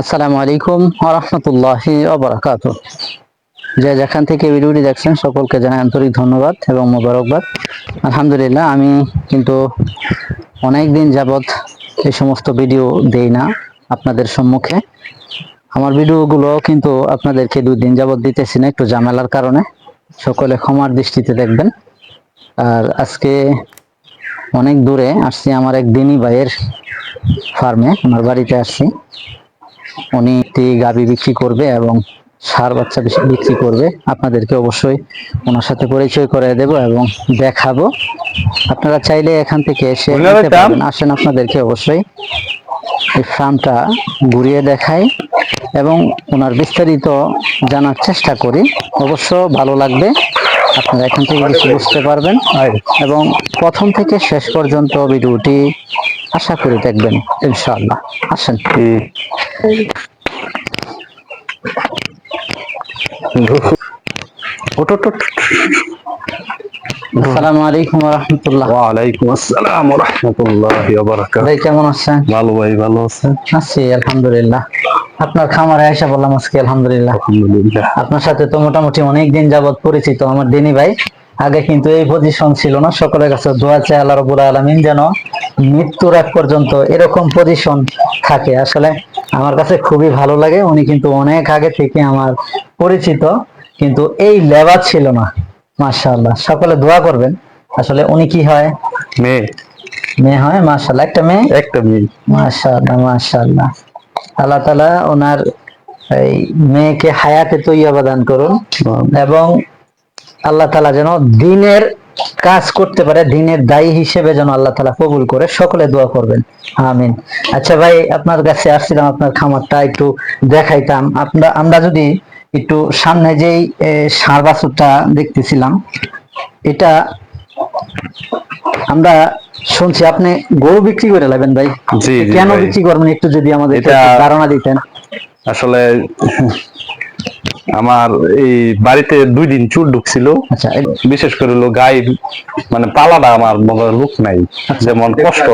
আসসালামু আলাইকুম রহমতুল্লাহি অবরাকাত যে যেখান থেকে ভিডিওটি দেখছেন, সকলকে জানাই আন্তরিক ধন্যবাদ এবং মোবারকবাদ। আলহামদুলিল্লাহ, আমি কিন্তু অনেক দিন যাবৎ এই সমস্ত ভিডিও দেই না আপনাদের সম্মুখে। আমার ভিডিওগুলো কিন্তু আপনাদেরকে দুই দিন যাবৎ দিতেছি না, একটু ঝামেলার কারণে। সকলে ক্ষমার দৃষ্টিতে দেখবেন। আর আজকে অনেক দূরে আসছি, আমার এক দিনই ভাইয়ের ফার্মে আমার বাড়িতে আসছি। উনি গাভি বিক্রি করবে এবং সার বাচ্চা বিক্রি করবে। আপনাদেরকে অবশ্যই ওনার সাথে পরিচয় করে দেব এবং দেখাবো। আপনারা চাইলে এখান থেকে এসে। আসেন আপনাদেরকে অবশ্যই। এই ফার্মটা ঘুরিয়ে দেখাই এবং ওনার বিস্তারিত জানার চেষ্টা করি। অবশ্য ভালো লাগবে। আপনারা এখান থেকে কিছু বুঝতে পারবেন। এবং প্রথম থেকে শেষ পর্যন্ত ভিডিওটি আশা করি দেখবেন ইনশাআল্লাহ। আসেন। আসসালামু আলাইকুম রহমতুল্লাহ। ওয়ালাইকুম আসসালাম রহমতুল্লাহি ভাই কেমন আছেন? ভালো ভাই ভালো আছেন? আছি আলহামদুলিল্লাহ। আপনার খামারে আয়সা বললাম আজকে আলহামদুলিল্লাহ। আলহামদুলিল্লাহ। আপনার সাথে তো মোটামুটি অনেক দিন যাবত পরিচিত আমার দিনী ভাই। আগে কিন্তু এই পজিশন ছিল না সকলের কাছে দোয়া চাই আল্লাহ রবুল আলমিন যেন মৃত্যুর এক পর্যন্ত এরকম পজিশন থাকে। আসলে আমার কাছে খুবই ভালো লাগে। উনি কিন্তু অনেক আগে থেকে আমার পরিচিত কিন্তু এই লেবার ছিল না। মাশাআল্লাহ। সকলে দোয়া করবেন। আসলে উনি কি হয়? মেয়ে। মেয়ে হয়? মাশাআল্লাহ। একটা মেয়ে? একটা মেয়ে। মাশাআল্লাহ মাশাআল্লাহ। আল্লাহ তাআলা ওনার এই মেয়েকে হায়াতে তৈয়বা দান করুন এবং আল্লাহ তাআলা যেন দিনের কাজ করতে পারে দিনের দায়ী হিসেবে যেন আল্লাহ তাআলা কবুল করে সকলে দোয়া করবেন। আমিন। আচ্ছা ভাই আপনার কাছে আসছিলাম আপনার খামারটা একটু দেখাইতাম। আমরা আমরা যদি একটু সামনে যেই ষাঁড় বাছুরটা দেখতেছিলাম এটা আমরা শুনছি আপনি গরু বিক্রি করে লাগবেন ভাই? কেন বিক্রি করবেন? একটু যদি আমাদের ধারণা দিতেন। আসলে আমার এই বাড়িতে দুই দিন চুল ঢুকছিল। আচ্ছা বিশেষ করে হলো গায়ে মানে পালাটা আমার হয় লুক নাই। যেমন কষ্ট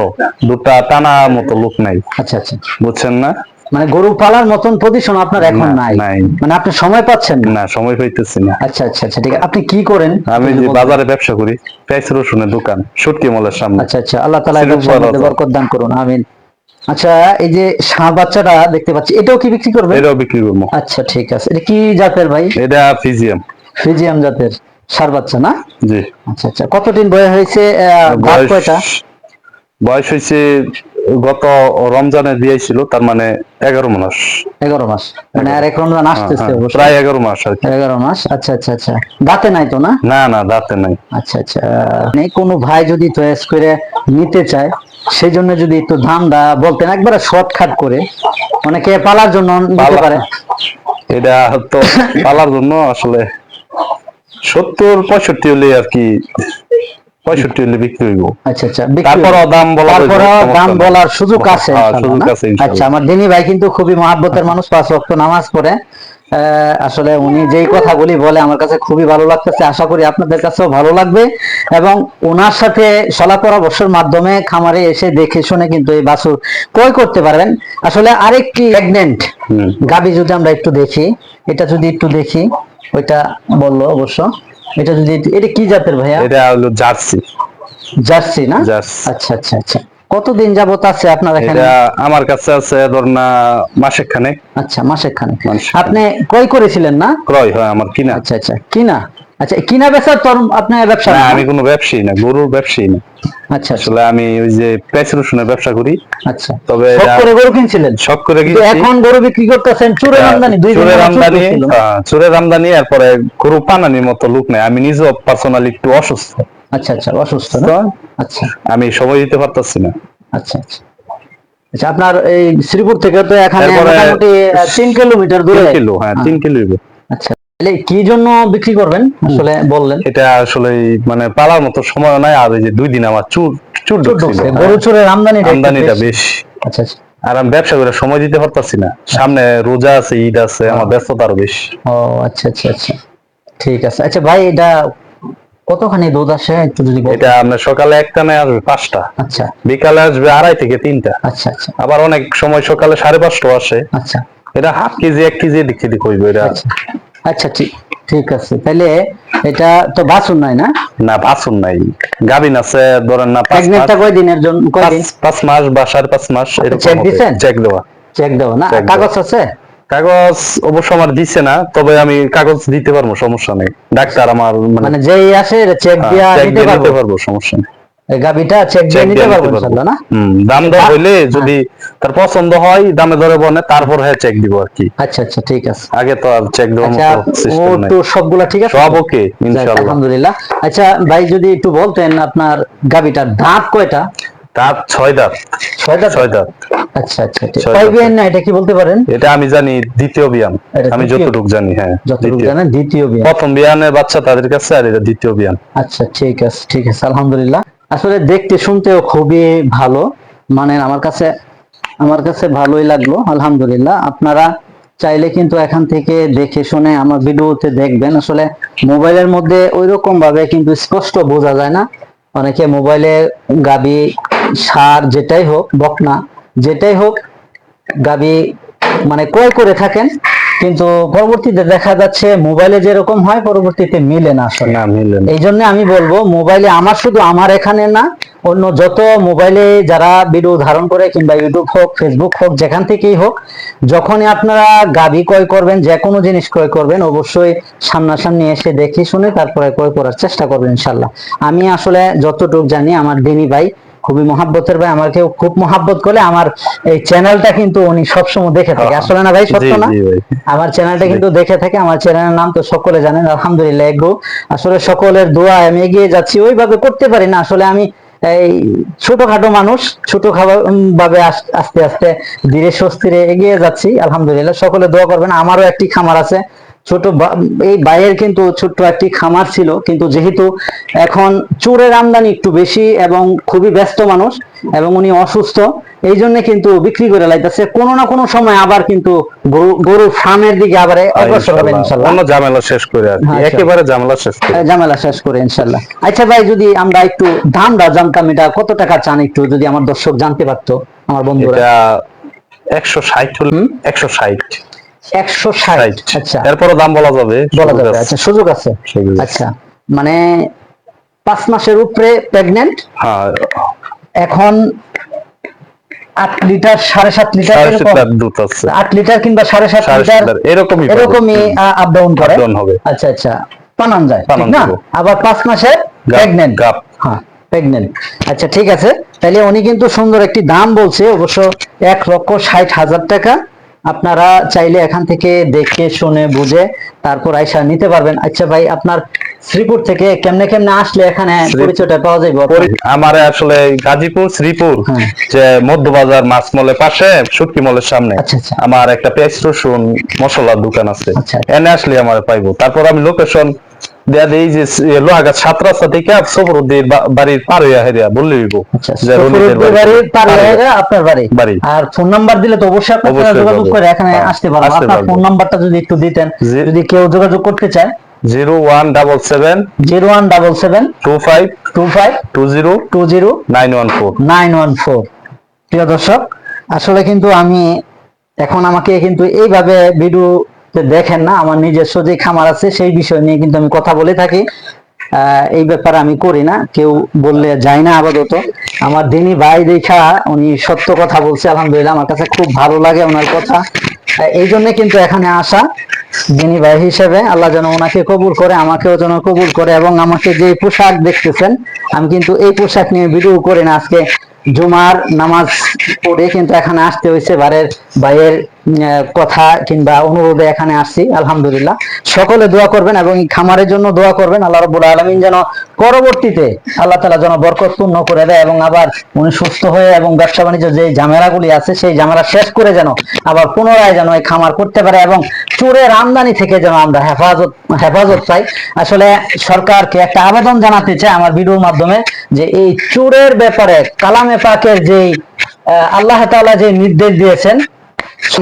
দুটা টানা মতো লুক নাই। আচ্ছা আচ্ছা। বুঝছেন না? মানে গরু পালার মতন পজিশন আপনার এখন নাই। মানে আপনি সময় পাচ্ছেন না? সময় পাইতেছি না। আচ্ছা আচ্ছা আচ্ছা ঠিক আছে। আপনি কি করেন? আমি যদি যে বাজারে ব্যবসা করি পেঁয়াজ রসুনের দোকান সুটকি মলের সামনে। আচ্ছা আচ্ছা। আল্লাহ তাআলা। বরকত দান করুন আমিন। আচ্ছা এই যে ষাঁড় বাচ্চাটা দেখতে পাচ্ছি এটাও কি বিক্রি করবে? এটাও বিক্রি করব। আচ্ছা ঠিক আছে। এটা কি জাতের ভাই? এটা ফিজিয়াম। ফিজিয়াম জাতের ষাঁড় বাচ্চা না? জি। আচ্ছা আচ্ছা। কতদিন বয়স হয়েছে কয়টা? বয়স হয়েছে গত রমজানে দিয়েছিল তার মানে এগারো মাস। এগারো মাস। মানে আর এক রমজান আসতেছে হ্যাঁ, প্রায় এগারো মাস আর এগারো মাস। আচ্ছা আচ্ছা আচ্ছা। দাঁতে নাই তো না? না না দাঁতে নাই। আচ্ছা আচ্ছা। মানে কোনো ভাই যদি চয়েস করে নিতে চায় সেই জন্য যদি একটু দামটা বলতেন একবারে শর্টকাট করে অনেকে পালার জন্য নিতে পারে এটা তো পালার জন্য আসলে সত্তর পঁয়ষট্টি হলে আর কি পঁয়ষট্টি হলে বিক্রি হইব আচ্ছা আচ্ছা হবে। দাম বলা সমস্যা দাম বলার সুযোগ আছে হ্যাঁ? আছে। আচ্ছা আমার দিনী ভাই কিন্তু খুবই মহাব্বতের মানুষ পাঁচ ওয়াক্ত নামাজ পড়ে আসলে উনি যেই কথাগুলি বলে আমার কাছে খুবই ভালো লাগতেছে। আশা করি আপনাদের কাছেও ভালো লাগবে। এবং ওনার সাথে সলা পরামর্শের মাধ্যমে খামারে এসে দেখে শুনে কিন্তু এই বাছুর ক্রয় করতে পারবেন। আসলে আরেকটি প্রেগনেন্ট। গাবি যদি আমরা একটু দেখি এটা যদি একটু দেখি ওইটা বলল অবশ্য। এটা যদি এটা কি জাতের ভাইয়া? এটা হলো জার্সি। জার্সি না? আচ্ছা আচ্ছা আচ্ছা। কতদিন যাবত আছে আপনার এখানে? আমার কাছে আছে ধর না মাসেক খানে আচ্ছা মাসেক খানে আপনি ক্রয় করেছিলেন না? ক্রয় হয় আমার কিনা। আচ্ছা আচ্ছা কিনা? আচ্ছা কিনা বেচার তোর আপনার ব্যবসা না? আমি কোনো ব্যবসায়ী না গরুর ব্যবসায়ী না। আচ্ছা আচ্ছা। আসলে আমি ওই যে পেঁয়াজ রসুনের ব্যবসা করি। আচ্ছা। তবে শখ করে গরু কিনছিলেন? শখ করে গিয়েছি এখন গরু বিক্রি করতেছেন চুরের আমদানি দুই চুরের আমদানি। হ্যাঁ, চুরের আমদানি এরপরে গরু পানানির মতো লোক নেই। আমি নিজেও পার্সোনালি একটু অসুস্থ। আচ্ছা আচ্ছা অসুস্থ না? আচ্ছা। আমি সময় দিতে পারতাছি না। আচ্ছা আচ্ছা। আচ্ছা আপনার এই শ্রীপুর থেকে তো এখানে মোটামুটি তিন কিলোমিটার দূরে। কিলো হ্যাঁ তিন কিলো হইবে। আচ্ছা তাহলে কি জন্য বিক্রি করবেন? আসলে বললেন। এটা আসলে মানে পালার মতো সময় নাই আর যে দুই দিন আমার চুর চুর বছর। গরু চোরের আমদানি আমদানিটা বেশি। আচ্ছা আচ্ছা। আর আমি ব্যবসা করে সময় দিতে পারতাছি না। সামনে রোজা আছে ঈদ আছে আমার ব্যস্ততা আরও বেশি। ও আচ্ছা আচ্ছা আচ্ছা। ঠিক আছে। আচ্ছা ভাই এটা কতখানি দুধ আসে? একটু যদি। এটা আপনার সকালে একটা নেই আসবে পাঁচটা। আচ্ছা। বিকালে আসবে আড়াই থেকে তিনটা। আচ্ছা আচ্ছা। আবার অনেক সময় সকালে সাড়ে পাঁচটা আসে। আচ্ছা। এটা হাফ কেজি এক কেজি এদিক সেদিক হইবে এটা। আচ্ছা। আচ্ছা ঠিক ঠিক আছে। তাহলে এটা তো বাছুর নাই না? না বাছুর নাই। গাবিন আছে ধরেন না পাঁচ মাস প্রেগনেন্টটা কয় দিনের জন্য কয়দিন? পাঁচ- পাঁচ মাস বা সাড়ে পাঁচ মাস এরকম check হবে। দিছেন? চেক দেওয়া চেক দাও না? কাগজ আছে? কাগজ অবশ্য আমার দিচ্ছে না তবে আমি কাগজ দিতে পারব সমস্যা নেই। ডাক্তার আমার মানে মানে যেই আসে চেক হ্যাঁ, দিয়া দিয়ে পারব। সমস্যা নেই। এই গাবিটা চেক দিয়ে নিতে পারব ইনশাআল্লাহ না? হুম, দাম দর হইলে যদি তার পছন্দ হয় দামে দরে বনে তারপর হ্যাঁ চেক দিব আর কি। আচ্ছা আচ্ছা ঠিক আছে। আগে তো আর চেক দেওয়ার আচ্ছা মতো ও সিস্টেম নাই। তো সবগুলা ঠিক আছে? সব ওকে ইনশাআল্লাহ আলহামদুলিল্লাহ। আচ্ছা ভাই যদি একটু বলতেন আপনার গাবিটার দাঁত কয়টা? দাঁত ছয় দাঁত। ছয় দাঁত? ছয় দাঁত। আচ্ছা আচ্ছা ঠিক ছয় কয় দাঁত। বিয়ান না এটা কি বলতে পারেন? এটা আমি জানি দ্বিতীয় বিয়ান। আমি যতটুকু জানি হ্যাঁ যতটুকু জানেন দ্বিতীয় বিয়ান। প্রথম বিয়ানের বাচ্চা তাদের কাছে আর এটা দ্বিতীয় বিয়ান। আচ্ছা ঠিক আছে ঠিক আছে আলহামদুলিল্লাহ। আসলে দেখতে শুনতেও খুবই ভালো। মানে আমার কাছে আমার কাছে ভালোই লাগল আলহামদুলিল্লাহ। আপনারা চাইলে কিন্তু এখান থেকে দেখে শুনে আমার ভিডিওতে দেখবেন। আসলে মোবাইলের মধ্যে ওই রকম ভাবে কিন্তু স্পষ্ট বোঝা যায় না। অনেকে মোবাইলে গাবি সার যেটাই হোক বকনা যেটাই হোক গাবি মানে ক্রয় করে থাকেন কিন্তু পরবর্তীতে দেখা যাচ্ছে মোবাইলে যেরকম হয় পরবর্তীতে মিলে না আসলে। এই জন্য আমি বলব মোবাইলে আমার শুধু আমার এখানে না অন্য যত মোবাইলে যারা ভিডিও ধারণ করে কিংবা ইউটিউব হোক ফেসবুক হোক যেখান থেকেই হোক যখনই আপনারা গাবি ক্রয় করবেন যে কোনো জিনিস ক্রয় করবেন অবশ্যই সামনাসামনি এসে দেখে শুনে তারপরে ক্রয় করার চেষ্টা করবেন ইনশাল্লাহ। আমি আসলে যতটুকু জানি আমার দিনী ভাই খুবই মহাব্বতের ভাই আমাকেও খুব মহাব্বত করে আমার এই চ্যানেলটা কিন্তু উনি সবসময় দেখে থাকে। আসলে না ভাই সত্য না? আমার চ্যানেলটা কিন্তু দেখে থাকে আমার চ্যানেলের নাম তো সকলে জানেন আলহামদুলিল্লাহ এগো। আসলে সকলের দোয়া আমি এগিয়ে যাচ্ছি ওইভাবে করতে পারি না। আসলে আমি এই ছোটখাটো মানুষ ছোট খাবার ভাবে আস্তে আস্তে ধীরে সুস্থিরে এগিয়ে যাচ্ছি আলহামদুলিল্লাহ সকলে দোয়া করবেন। আমারও একটি খামার আছে ছোট এই বাইয়ের কিন্তু ছোট্ট একটি খামার ছিল কিন্তু যেহেতু এখন চোরের আমদানি একটু বেশি এবং খুবই ব্যস্ত মানুষ এবং উনি অসুস্থ এই জন্য কিন্তু বিক্রি করে লাইতেছে। কোনো না কোনো সময় আবার কিন্তু গরু ফার্মের দিকে আবার অগ্রসর হবে ইনশাআল্লাহ। অন্য ঝামেলা শেষ করে আর আচ্ছা। একেবারে ঝামেলা শেষ করে। ঝামেলা শেষ করে ইনশাল্লাহ। আচ্ছা ভাই যদি আমরা একটু দামটা জানতাম এটা কত টাকা চান একটু যদি আমার দর্শক জানতে পারতো আমার বন্ধুরা? একশো ষাট হলে একশো ষাট। একশো ষাট। আচ্ছা। এরপরও দাম বলা যাবে বলা যাবে। আচ্ছা সুযোগ আছে। আচ্ছা মানে পাঁচ মাসের উপরে প্রেগনেন্ট হ্যাঁ। এখন আট লিটার সাড়ে সাত লিটার আট লিটার কিংবা সাড়ে সাত লিটার এরকমই। এরকমই আপ ডাউন করে। হবে। আচ্ছা আচ্ছা। পানান যায় না? আবার পাঁচ মাসের প্রেগনেন্ট। হ্যাঁ প্রেগনেন্ট আচ্ছা ঠিক আছে। তাহলে উনি কিন্তু সুন্দর একটি দাম বলছে অবশ্য এক লক্ষ ষাট হাজার টাকা। আপনারা চাইলে এখান থেকে দেখে শুনে বুঝে তারপর আইসা নিতে পারবেন আচ্ছা ভাই আপনার শ্রীপুর থেকে কেমনে কেমনে আসলে এখানে পরিচয়টা পাওয়া যাবে আমার আসলে গাজীপুর শ্রীপুর হ্যাঁ। যে মধ্যবাজার মাছ মলের পাশে শুটকি মলের সামনে আচ্ছা, আচ্ছা। আমার একটা পেস্ট রসুন মশলার দোকান আছে আচ্ছা। এনে আসলে আমার পাইবো তারপর আমি লোকেশন দেয়া দিই যে লোহাগাছ সাত রাস্তা থেকে সফরুদ্দির বাড়ির পার হইয়া হেরিয়া বললে হইব। যে রনিদের সফরুদ্দিন বাড়ির পার পার হইয়া। আপনার বাড়ি? বাড়ি। আর ফোন নাম্বার দিলে তো অবশ্যই আপনারা যোগাযোগ করে এখানে আসতে পারবেন আপনার ফোন নাম্বারটা যদি একটু দিতেন যদি কেউ যোগাযোগ করতে চায়। Zero one double seven zero one double seven two five two five two zero two zero nine one four. Nine one four. প্রিয় দর্শক আসলে কিন্তু আমি এখন আমাকে কিন্তু এইভাবে ভিডিওতে দেখেন না, আমার নিজস্ব যে খামার আছে, সেই বিষয় নিয়ে কিন্তু আমি কথা বলে থাকি। এই ব্যাপারে আমি করি না। কেউ বললে যায় না আপাতত। আমার দিনী ভাই দেখা, উনি সত্য কথা বলছে, আলহামদুলিল্লাহ, আমার কাছে খুব ভালো লাগে ওনার কথা। এই জন্য কিন্তু এখানে আসা দিনী ভাই হিসেবে। আল্লাহ যেন ওনাকে কবুল করে, আমাকেও যেন কবুল করে এবং আমাকে যে পোশাক দেখতেছেন, আমি কিন্তু এই পোশাক নিয়ে ভিডিও করি না। আজকে জুমার নামাজ পড়ে কিন্তু এখানে আসতে হয়েছে, বারের ভাইয়ের কথা কিংবা অনুরোধে এখানে আসছি, আলহামদুলিল্লাহ। সকলে দোয়া করবেন এবং খামারের জন্য দোয়া করবেন। আল্লাহ রবুল আলমিন যেন পরবর্তীতে আল্লাহ তালা যেন বরকতপূর্ণ করে দেয় এবং আবার উনি সুস্থ হয়ে এবং ব্যবসা বাণিজ্য যে ঝামেলাগুলি আছে, সেই ঝামেলা শেষ করে যেন আবার পুনরায় যেন এই খামার করতে পারে এবং চোরের আমদানি থেকে যেন আমরা হেফাজত হেফাজত পাই আসলে সরকারকে একটা আবেদন জানাতে চাই আমার ভিডিওর মাধ্যমে যে এই চোরের ব্যাপারে কালামে পাকের যেই আল্লাহ তাআলা যে নির্দেশ দিয়েছেন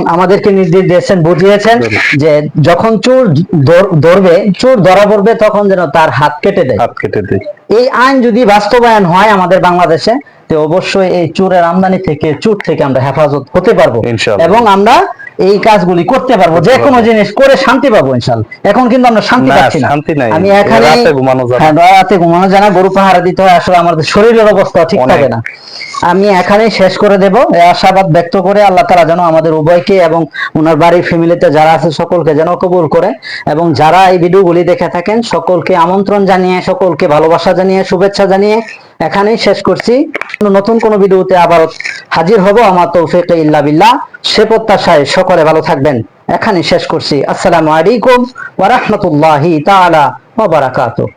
আমাদেরকে নির্দেশ দিয়েছেন বুঝিয়েছেন যে যখন চোর ধর- ধরবে চোর ধরা পড়বে তখন যেন তার হাত কেটে দেয়। হাত কেটে দেয়। এই আইন যদি বাস্তবায়ন হয় আমাদের বাংলাদেশে তো অবশ্যই এই চোরের আমদানি থেকে চোর থেকে আমরা হেফাজত হতে পারব। ইনশাআল্লাহ। এবং আমরা এই কাজগুলি করতে পারব যে কোনো জিনিস করে শান্তি পাবো ইনশাল্লাহ। এখন কিন্তু আমরা শান্তি পাচ্ছি না। আমি এখানে রাতে ঘুমানো যায় হ্যাঁ গরু পাহারা দিতে হয় আসলে আমাদের শরীরের অবস্থা ঠিক থাকে না। আমি এখানেই শেষ করে দেব। আশাবাদ ব্যক্ত করে আল্লাহ তালা যেন আমাদের উভয়কে এবং ওনার বাড়ির ফ্যামিলিতে যারা আছে সকলকে যেন কবুল করে এবং যারা এই ভিডিওগুলি দেখে থাকেন সকলকে আমন্ত্রণ জানিয়ে সকলকে ভালোবাসা জানিয়ে শুভেচ্ছা জানিয়ে এখানেই শেষ করছি। নতুন কোনো ভিডিওতে আবার হাজির হব, আমার তৌফিক ইল্লা বিল্লাহ। সে প্রত্যাশায় সকলে ভালো থাকবেন। এখানে শেষ করছি। আসসালামু আলাইকুম ওয়া রাহমাতুল্লাহি তাআলা ওয়া বারাকাতুহু।